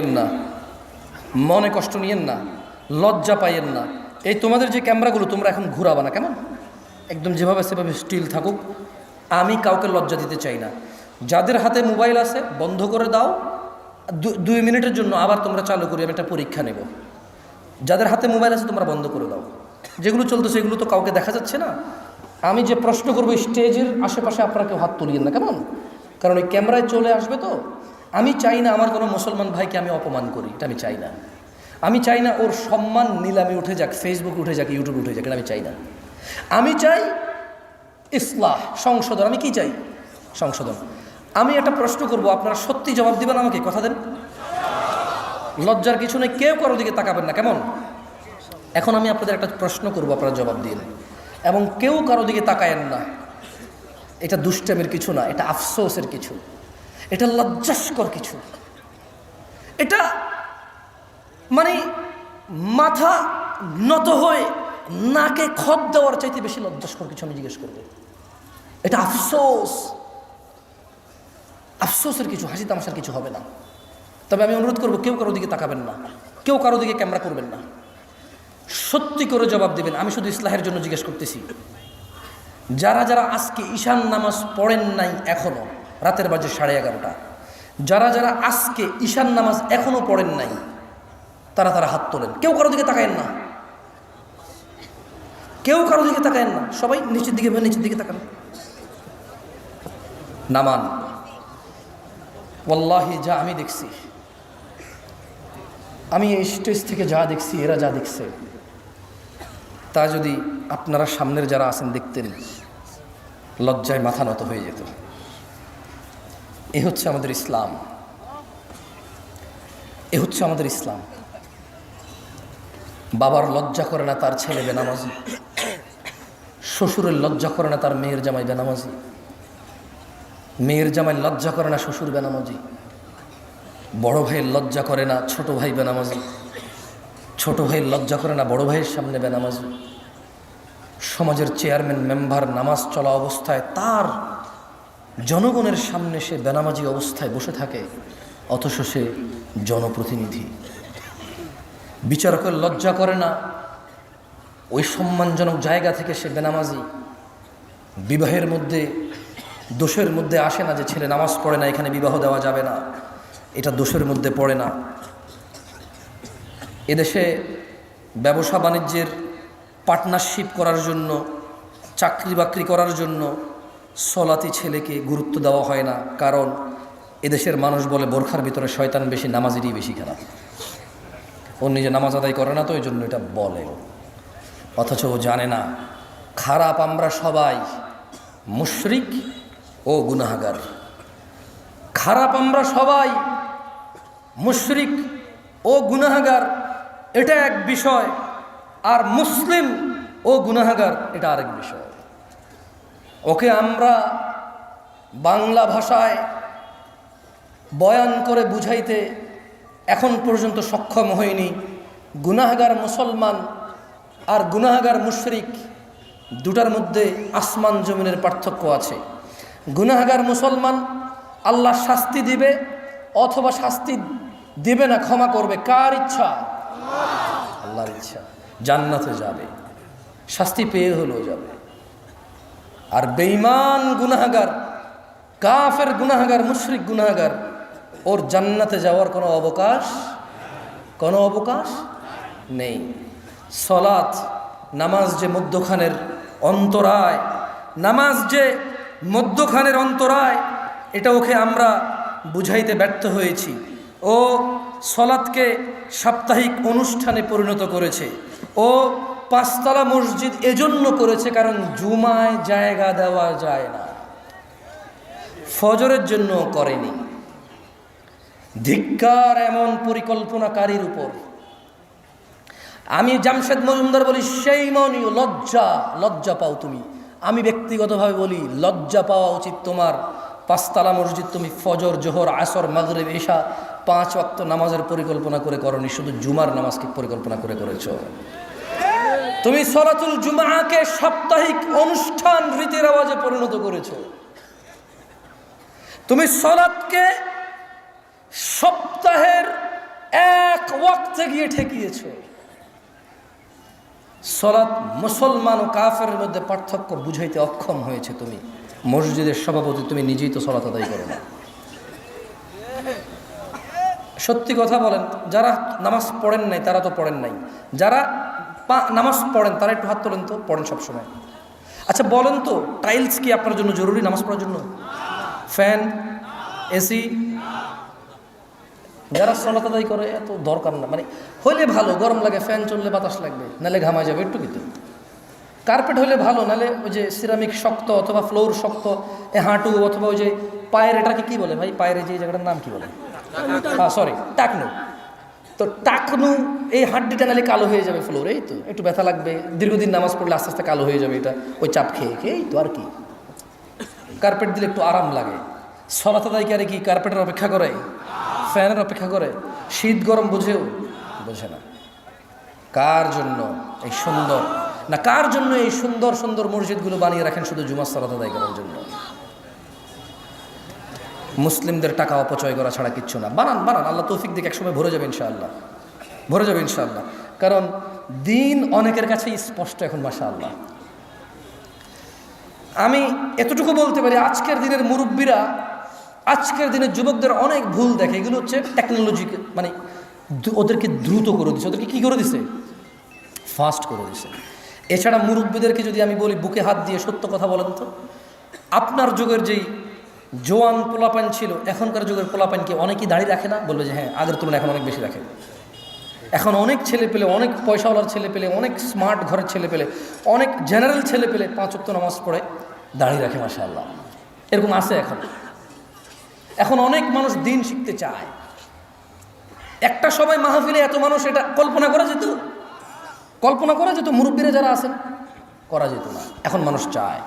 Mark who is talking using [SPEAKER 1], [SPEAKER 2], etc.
[SPEAKER 1] নিয়েন না। মনে কষ্ট নিয়েন না, লজ্জা পাইয়েন না। এই তোমাদের যে ক্যামেরাগুলো, তোমরা এখন ঘুরাবা না, কেমন? একদম যেভাবে সেভাবে স্টিল থাকুক। আমি কাউকে লজ্জা দিতে চাই না। যাদের হাতে মোবাইল আছে, বন্ধ করে দাও। দুই মিনিটের জন্য আবার তোমরা চালু করি আমি একটা পরীক্ষা নেব। যাদের হাতে মোবাইল আছে, তোমরা বন্ধ করে দাও। যেগুলো চলতেছে, এগুলো তো কাউকে দেখা যাচ্ছে না। আমি যে প্রশ্ন করব স্টেজের আশেপাশে আপনারা কেউ হাত তুলিয়েন না, কেমন? কারণ ওই ক্যামেরায় চলে আসবে তো। আমি চাই না আমার কোনো মুসলমান ভাইকে আমি অপমান করি, এটা আমি চাই না। আমি চাই না ওর সম্মান নিলামে উঠে যাক ফেসবুক উঠে যাক ইউটিউব উঠে যাক, এটা আমি চাই না। আমি চাই ইসলাহ, সংশোধন। আমি কি চাই? সংশোধন। আমি একটা প্রশ্ন করব, আপনারা সত্যি জবাব দিবেন আমাকে, কথা দেন। লজ্জার কিছু নেই, কেউ কারও দিকে তাকাবেন না, কেমন? এখন আমি আপনাদের একটা প্রশ্ন করব, আপনারা জবাব দিয়ে এবং কেউ কারও দিকে তাকায়েন না। এটা দুষ্টামের কিছু না, এটা আফসোসের কিছু। এটা লজ্জাস্কর কিছু। এটা মানে মাথা নত হয়ে নাকে খত দেওয়ার চাইতে বেশি লজ্জাস্কর কিছু আমি জিজ্ঞেস করব। এটা আফসোস। আফসোসের কিছু, হাসি তামাশার কিছু হবে না। তবে আমি অনুরোধ করব, কেউ কারও দিকে তাকাবেন না। কেউ কারও দিকে ক্যামেরা করবেন না। সত্যি করে জবাব দেবেন। আমি শুধু ইসলাহের জন্য জিজ্ঞেস করতেছি। যারা যারা আজকে ঈশান নামাজ পড়েন নাই এখনও রাতের বাজে সাড়ে এগারোটা। যারা যারা আজকে ঈশান নামাজ এখনও পড়েন নাই, তারা তারা হাত তোলেন। কেউ কারও দিকে তাকায়েন না। কেউ কারও দিকে তাকায়েন না। সবাই নিচের দিকে নিচের দিকে তাকান। নামান। ওল্লাহি যা আমি দেখছি। আমি এই স্টেজ থেকে যা দেখছি, এরা যা দেখছে, তা যদি আপনারা সামনের যারা আছেন দেখতেন, লজ্জায় মাথা নত হয়ে যেত। এ হচ্ছে আমাদের ইসলাম। এ হচ্ছে আমাদের ইসলাম। বাবার লজ্জা করে না তার ছেলে বেনামাজি। শ্বশুরের লজ্জা করে না তার মেয়ের জামাই বেনামাজি। মেয়ের জামাই লজ্জা করে না শ্বশুর বেনামাজি। বড় ভাইয়ের লজ্জা করে না ছোট ভাই বেনামাজি। ছোট ভাইয়ের লজ্জা করে না বড় ভাইয়ের সামনে বেনামাজি। সমাজের চেয়ারম্যান, মেম্বার, নামাজ চলা অবস্থায় তার জনগণের সামনে সে বেনামাজি অবস্থায় বসে থাকে, অথচ সে জনপ্রতিনিধি। বিচারকের লজ্জা করে না, ওই সম্মানজনক জায়গা থেকে সে বেনামাজি। বিবাহের মধ্যে, দোষের মধ্যে আসে না যে ছেলে নামাজ পড়ে না, এখানে বিবাহ দেওয়া যাবে না। এটা দোষের মধ্যে পড়ে না। এদেশে ব্যবসা বাণিজ্যের পার্টনারশিপ করার জন্য চাকরি বাকরি করার জন্য সলাতি ছেলেকে গুরুত্ব দেওয়া হয় না, কারণ এদেশের মানুষ বলে বোরখার ভিতরে শয়তান বেশি, নামাজেরই বেশি খারাপ ও নিজে নামাজ আদায় করে না তো ওই জন্য এটা বলে অথচ ও জানে না, খারাপ আমরা সবাই, মুশরিক ও গুনাহাগার। খারাপ আমরা সবাই, মুশরিক ও গুনাহাগার, এটা এক বিষয়, আর মুসলিম ও গুনাহাগার, এটা আরেক বিষয়। ওকে আমরা বাংলা ভাষায় বয়ান করে বুঝাইতে এখন পর্যন্ত সক্ষম হয়নি গুনাহাগার মুসলমান আর গুনাহাগার মুশরিক দুটার মধ্যে আসমান জমিনের পার্থক্য আছে। গুনাহাগার মুসলমান আল্লাহ শাস্তি দিবে অথবা শাস্তি দিবে না, ক্ষমা করবে। কার ইচ্ছা? আল্লাহর ইচ্ছা। জান্নাতে যাবে। শাস্তি পেয়ে হলেও যাবে। আর বেঈমান গুনাহাগার, কাফের গুনাহাগার, মুশরিক গুনাহাগার, ওর জান্নাতে যাওয়ার কোনো অবকাশ কোনো অবকাশ নেই। সলাৎ, নামাজ যে মধ্যখানের অন্তরায়, নামাজ যে মধ্যখানের অন্তরায়, এটা ওকে আমরা বুঝাইতে ব্যর্থ হয়েছি। ও সলাৎকে সাপ্তাহিক অনুষ্ঠানে পরিণত করেছে। ও পাঁচতলা মসজিদ এজন্য করেছে কারণ জুমায় জায়গা দেওয়া যায় না। ফজরের জন্য করেনি। ধিক্কার এমন পরিকল্পনাকারীর উপর। আমি জামশেদ মজুমদার বলি, সেই মনীয় লজ্জা লজ্জা পাও তুমি। আমি ব্যক্তিগতভাবে বলি, লজ্জা পাওয়া উচিত তোমার। পাঁচতলা মসজিদ তুমি ফজর, জোহর, আসর, মাগরেব, এশা, পাঁচ ওয়াক্ত নামাজের পরিকল্পনা করে করনি, শুধু জুমার নামাজকে পরিকল্পনা করে করেছ। তুমি সলাতুল জুমাকে সাপ্তাহিক অনুষ্ঠান রীতির আওয়াজে পরিণত করেছ। তুমি সলাৎকে সপ্তাহের এক ওয়াক্তে গিয়ে ঠেকিয়েছ। সলাৎ মুসলমান ও কাফের মধ্যে পার্থক্য বুঝাইতে অক্ষম হয়েছে তুমি। মসজিদের সভাপতি তুমি নিজেই তো সলাৎ আদায় করো না। সত্যি কথা বলেন, যারা নামাজ পড়েন নাই, তারা তো পড়েন নাই। যারা পা- নামাজ পড়েন তারা একটু হাত তোলেন তো পড়েন সবসময়। আচ্ছা বলেন তো টাইলস কি আপনার জন্য জরুরি নামাজ পড়ার জন্য? ফ্যান এসি যারা সলাত আদায় করে এত দরকার না। মানে হইলে ভালো গরম লাগে ফ্যান চললে বাতাস লাগবে নালে ঘামা যাবে একটু কিন্তু। কার্পেট হলে ভালো নালে ওই যে সিরামিক শক্ত অথবা ফ্লোর শক্ত এ হাঁটু অথবা ওই যে পায়ের এটাকে কী বলে ভাই? পায়ের যে জায়গাটার নাম কি বলে? হ্যাঁ সরি টাকনু। তো টাকনু এই হাড্ডিটা নালে কালো হয়ে যাবে ফ্লোর এই তো। একটু ব্যথা লাগবে। দীর্ঘদিন নামাজ পড়লে আস্তে আস্তে কালো হয়ে যাবে এটা। ওই চাপ খেয়ে খেয়ে, এই তো আর কি। কার্পেট দিলে একটু আরাম লাগে। সলাত আদায়কারী কি কার্পেটের অপেক্ষা করে? ফ্যানের অপেক্ষা করে? শীত গরম বুঝেও? বোঝে না। কার জন্য এই সুন্দর? না, কার জন্য এই সুন্দর সুন্দর মসজিদগুলো বানিয়ে রাখেন শুধু জুমার সালাত আদায় করার জন্য? মুসলিমদের টাকা অপচয় করা ছাড়া কিচ্ছু না। বানান বানান, আল্লাহ তৌফিক দিকে একসময় ভরে যাবে ইনশাআল্লাহ। ভরে যাবে ইনশাআল্লাহ। কারণ দিন অনেকের কাছেই স্পষ্ট এখন মাসা আল্লাহ আমি এতটুকু বলতে পারি, আজকের দিনের মুরব্বীরা, আজকের দিনের যুবকদের অনেক ভুল দেখে। এগুলো হচ্ছে টেকনোলজি মানে ওদেরকে দ্রুত করে দিছে। ওদেরকে কী করে দিছে? ফাস্ট করে দিছে। এছাড়া মুরব্বীদেরকে যদি আমি বলি, বুকে হাত দিয়ে সত্য কথা বলেন তো। আপনার যুগের যেই জোয়ান পোলাপান ছিল, এখনকার যুগের পোলাপান কি অনেকেই দাঁড়িয়ে রাখে না? বলবে যে হ্যাঁ আগের তুলনায় এখন অনেক বেশি রাখে। এখন অনেক ছেলে পেলে, অনেক পয়সাওয়ালার ছেলে পেলে, অনেক স্মার্ট ঘরের ছেলে পেলে, অনেক জেনারেল ছেলে পেলে পাঁচ অক্ত নামাজ পড়ে দাঁড়িয়ে রাখে মাসা আল্লাহ এরকম আছে এখন। এখন অনেক মানুষ দিন শিখতে চায়। একটা সময় মাহফিলে এত মানুষ, এটা কল্পনা করা যেত? কল্পনা করা যেত, মুরব্বীরা যারা আছেন, করা যেত না। এখন মানুষ চায়।